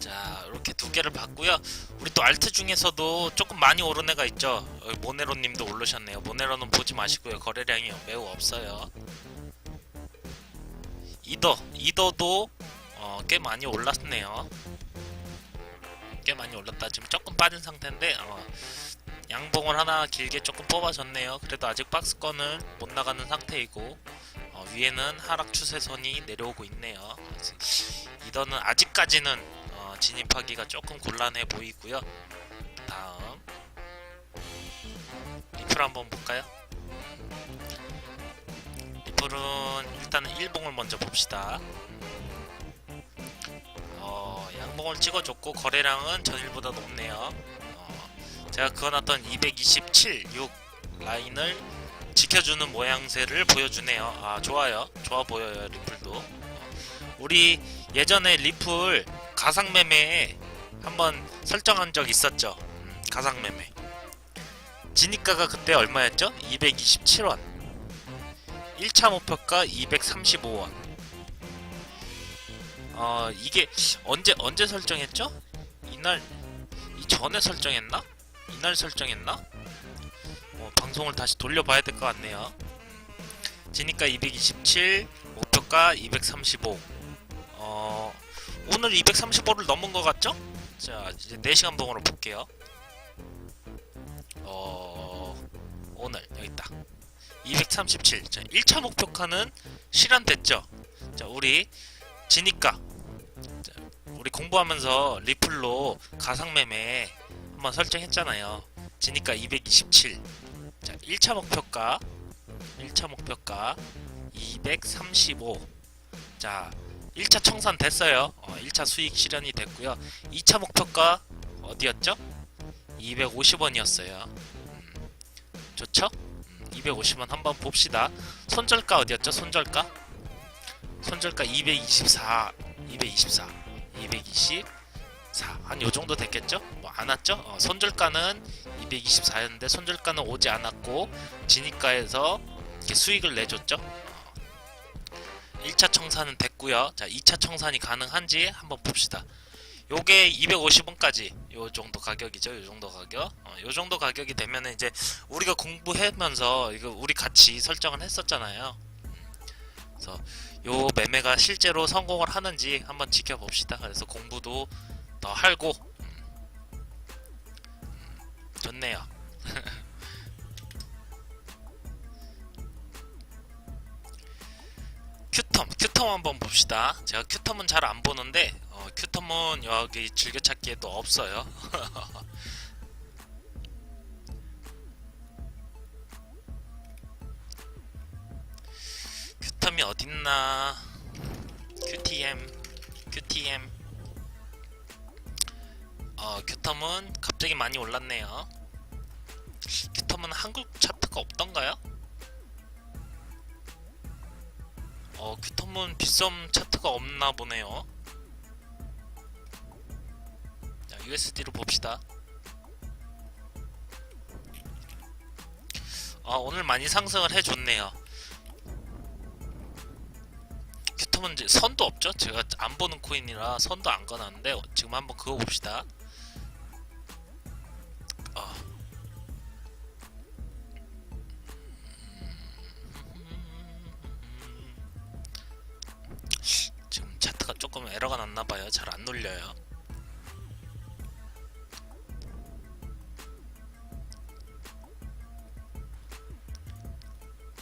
자 이렇게 두 개를 봤고요. 우리 또 알트 중에서도 조금 많이 오른 애가 있죠. 어, 모네로님도 오르셨네요. 모네로는 보지 마시고요. 거래량이 매우 없어요. 이더 이더도 어, 꽤 많이 올랐네요. 꽤 많이 올랐다. 지금 조금 빠진 상태인데 어, 양봉을 하나 길게 조금 뽑아줬네요. 그래도 아직 박스권을 못 나가는 상태이고 어, 위에는 하락 추세선이 내려오고 있네요. 이더는 아직까지는 어, 진입하기가 조금 곤란해 보이고요. 다음 리플 한번 볼까요? 리플은 일단은 일봉을 먼저 봅시다. 어, 양봉을 찍어줬고 거래량은 전일보다 높네요. 어, 제가 그어놨던 227, 6 라인을 지켜주는 모양새를 보여주네요. 아 좋아요, 좋아 보여요 리플도. 어, 우리 예전에 리플 가상매매에 한번 설정한 적 있었죠. 음, 가상매매. 진입가가 그때 얼마였죠? 227원. 1차 목표가 235원. 어, 이게 언제 언제 설정했죠? 이날 이 전에 설정했나? 이날 설정했나? 어, 방송을 다시 돌려봐야 될 것 같네요. 진입가 227, 목표가 235. 어, 오늘 235를 넘은 것 같죠? 자, 이제 4시간 봉으로 볼게요. 어, 오늘 여기 있다. 237. 자, 1차 목표가는 실현됐죠? 자, 우리 지니까 자, 우리 공부하면서 리플로 가상매매 한번 설정했잖아요. 지니까 227. 자, 1차 목표가 1차 목표가 235. 자, 1차 청산 됐어요. 어, 1차 수익 실현이 됐고요. 2차 목표가 어디였죠? 250원이었어요. 음, 좋죠? 음, 250원 한번 봅시다. 손절가 어디였죠? 손절가? 손절가 224, 224, 224. 한 요 정도 됐겠죠? 뭐 안 왔죠? 어, 손절가는 224였는데 손절가는 오지 않았고 진입가에서 이렇게 수익을 내줬죠? 1차 청산은 됐고요. 자, 2차 청산이 가능한지 한번 봅시다. 요게 250원까지 요 정도 가격이죠. 요 정도 가격. 어, 요 정도 가격이 되면 이제 우리가 공부하면서 이거 우리 같이 설정을 했었잖아요. 음, 그래서 요 매매가 실제로 성공을 하는지 한번 지켜봅시다. 그래서 공부도 더 할고 음, 음, 좋네요. 큐텀, 큐텀 한번 봅시다. 제가 큐텀은 잘 안 보는데 어, 큐텀은 여기 즐겨찾기에도 없어요. 큐텀이 어딨나? QTM, QTM. 어, 큐텀은 갑자기 많이 올랐네요. 큐텀은 한국 차트가 없던가요? 어, 큐텀은 빗썸 차트가 없나 보네요. 자, USD로 봅시다. 아, 오늘 많이 상승을 해줬네요. 이제 선도 없죠? 제가 안 보는 코인이라 선도 안 꺼놨는데 어, 지금 한번 그거 봅시다. 잘 안 눌려요.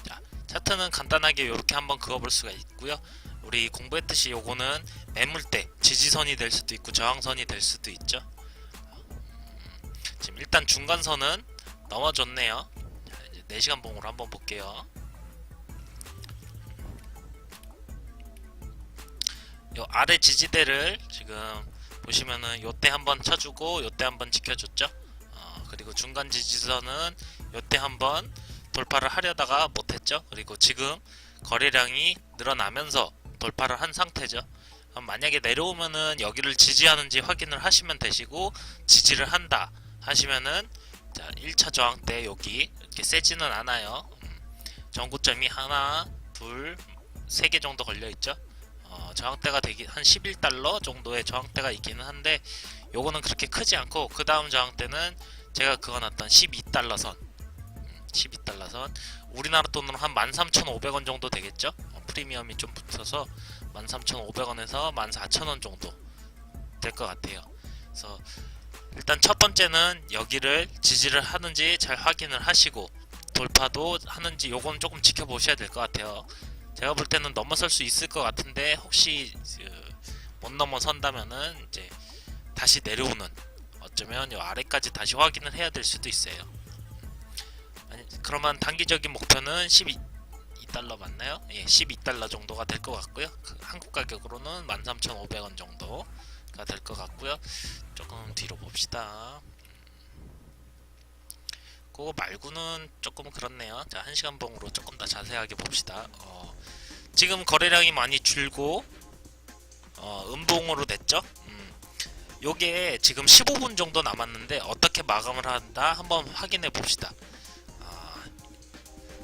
자, 차트는 간단하게 이렇게 한번 그어볼 수가 있고요. 우리 공부했듯이 요거는 매물대 지지선이 될 수도 있고 저항선이 될 수도 있죠. 음, 지금 일단 중간선은 넘어졌네요. 자, 이제 4시간 봉으로 한번 볼게요. 요 아래 지지대를 지금 보시면은 요때 한번 쳐주고 요때 한번 지켜줬죠. 어, 그리고 중간 지지선은 요때 한번 돌파를 하려다가 못했죠. 그리고 지금 거래량이 늘어나면서 돌파를 한 상태죠. 만약에 내려오면은 여기를 지지하는지 확인을 하시면 되시고 지지를 한다 하시면은 자 1차 저항 때 여기 이렇게 세지는 않아요. 음, 전고점이 하나, 둘, 세 개 정도 걸려 있죠. 어, 저항대가 되기 한 11달러 정도의 저항대가 있기는 한데 요거는 그렇게 크지 않고 그 다음 저항대는 제가 그어놨던 12달러 선. 음, 12달러 선. 우리나라 돈으로 한 13,500원 정도 되겠죠? 어, 프리미엄이 좀 붙어서 13,500원에서 14,000원 정도 될 것 같아요. 그래서 일단 첫 번째는 여기를 지지를 하는지 잘 확인을 하시고 돌파도 하는지 요건 조금 지켜보셔야 될 것 같아요 제가 볼 때는 넘어설 수 있을 것 같은데 혹시 그, 못 넘어선다면은 이제 다시 내려오는 어쩌면 요 아래까지 다시 확인을 해야 될 수도 있어요. 아니, 그러면 단기적인 목표는 12달러 맞나요? 예, 12달러 정도가 될 것 같고요. 그 한국 가격으로는 13,500원 정도가 될 것 같고요. 조금 뒤로 봅시다. 그거 말고는 조금 그렇네요. 자, 1시간 봉으로 조금 더 자세하게 봅시다. 어, 지금 거래량이 많이 줄고 어, 음봉으로 됐죠? 음, 요게 지금 15분 정도 남았는데 어떻게 마감을 한다 한번 확인해 봅시다. 아,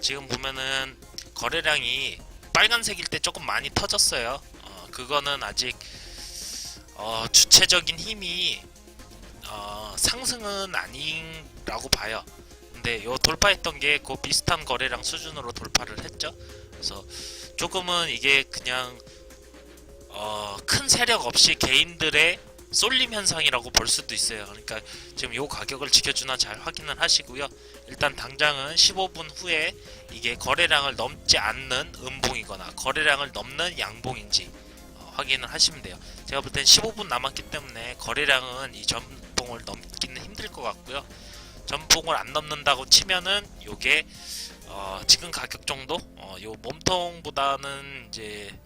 지금 보면은 거래량이 빨간색일 때 조금 많이 터졌어요. 어, 그거는 아직 어, 주체적인 힘이 어, 상승은 아닌라고 봐요. 근데 요 돌파했던 게 그 비슷한 거래량 수준으로 돌파를 했죠. 그래서 조금은 이게 그냥 어, 큰 세력 없이 개인들의 쏠림 현상이라고 볼 수도 있어요. 그러니까 지금 요 가격을 지켜주나 잘 확인을 하시고요. 일단 당장은 15분 후에 이게 거래량을 넘지 않는 음봉이거나 거래량을 넘는 양봉인지 어, 확인을 하시면 돼요. 제가 볼 땐 15분 남았기 때문에 거래량은 이 전봉을 넘기는 힘들 것 같고요. 전봉을 안 넘는다고 치면은 요게 어, 지금 가격 정도 어, 요 몸통보다는 이제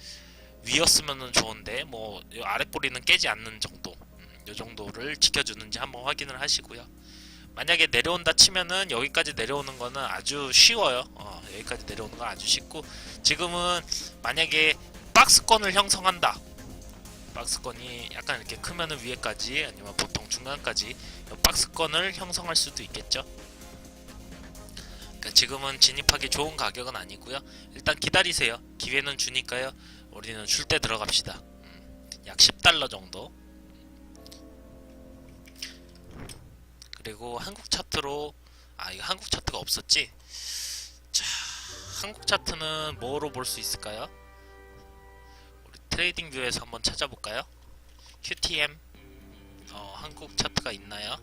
위였으면은 좋은데 뭐요 아랫꼬리는 깨지 않는 정도 음, 요 정도를 지켜주는지 한번 확인을 하시고요. 만약에 내려온다 치면은 여기까지 내려오는 거는 아주 쉬워요. 어, 여기까지 내려오는 건 아주 쉽고 지금은 만약에 박스권을 형성한다. 박스권이 약간 이렇게 크면은 위에까지 아니면 보통 중간까지 요 박스권을 형성할 수도 있겠죠. 그러니까 지금은 진입하기 좋은 가격은 아니고요. 일단 기다리세요. 기회는 주니까요. 우리는 줄 때 들어갑시다. 음, 약 10달러 정도. 그리고 한국 차트로 아 이거 한국 차트가 없었지. 자, 한국 차트는 뭐로 볼 수 있을까요? 트레이딩 뷰에서 한번 찾아볼까요? QTM 어, 한국 차트가 있나요?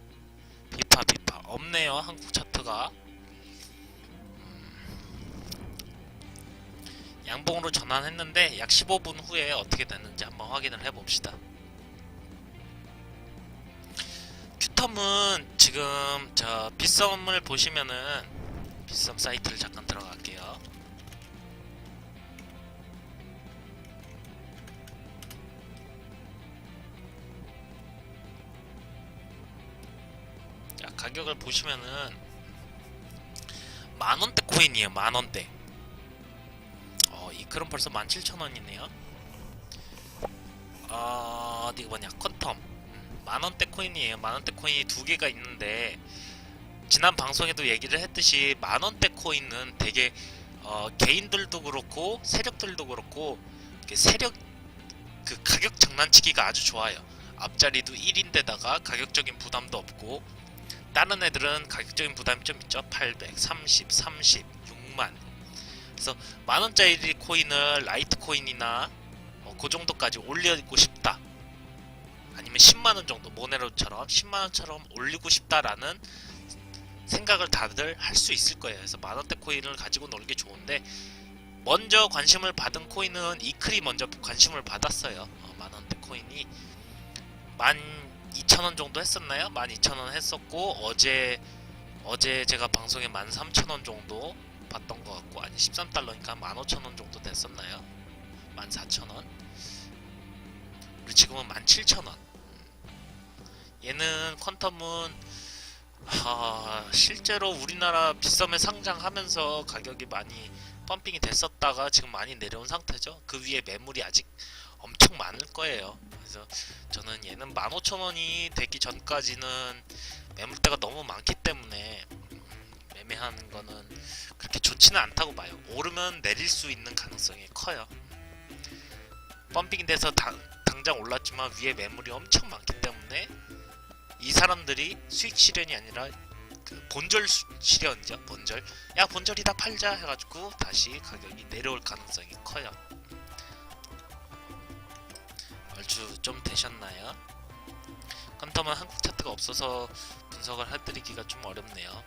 비파 비파 없네요. 한국 차트가 양봉으로 전환했는데 약 15분 후에 어떻게 됐는지 한번 확인을 해봅시다. 큐텀은 지금 저 빗썸을 보시면은 빗썸 사이트를 잠깐 들어갈게요. 가격을 보시면은 만원대 코인이에요 만원대 어, 이 그럼 벌써 17,000원이네요. 어, 어디 뭐냐? 퀀텀. 음, 만원대 코인이에요. 만원대 코인이 두 개가 있는데 지난 방송에도 얘기를 했듯이 만원대 코인은 되게 어, 개인들도 그렇고 세력들도 그렇고 세력 그 가격 장난치기가 아주 좋아요. 앞자리도 1인데다가 가격적인 부담도 없고 다른 애들은 가격적인 부담이 좀 있죠. 800, 30, 30, 6만 그래서 만 원짜리 코인을 라이트 코인이나 어, 그 정도까지 올리고 싶다. 아니면 10만 원 정도 모네로처럼 10만 원처럼 올리고 싶다라는 생각을 다들 할 수 있을 거예요. 그래서 만 원대 코인을 가지고 노는 게 좋은데 먼저 관심을 받은 코인은 이클이 먼저 관심을 받았어요. 어, 만 원대 코인이 만 2천 원 정도 했었나요? 만 2천 원 했었고 어제 어제 제가 방송에 만 3천 원 정도 봤던 것 같고 아니 13달러니까 15,000원 정도 됐었나요? 14,000원 그리고 지금은 17,000원 얘는 퀀텀은 하, 실제로 우리나라 빗썸에 상장하면서 가격이 많이 펌핑이 됐었다가 지금 많이 내려온 상태죠 그 위에 매물이 아직 엄청 많을 거예요 그래서 저는 얘는 15,000원이 되기 전까지는 매물대가 너무 많기 때문에 음, 매매하는 거는 그렇게 좋지는 않다고 봐요. 오르면 내릴 수 있는 가능성이 커요. 펌핑이 돼서 당, 당장 올랐지만 위에 매물이 엄청 많기 때문에 이 사람들이 수익 실현이 아니라 그 본절 수- 실현이죠 본절 야 본절이다 팔자 해가지고 다시 가격이 내려올 가능성이 커요 얼추 좀 되셨나요? 컴텀은 한국 차트가 없어서 분석을 해드리기가 좀 어렵네요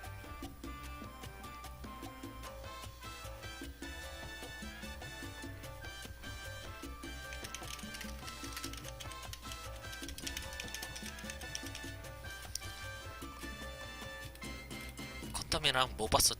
컴텀이랑 뭐 봤었죠?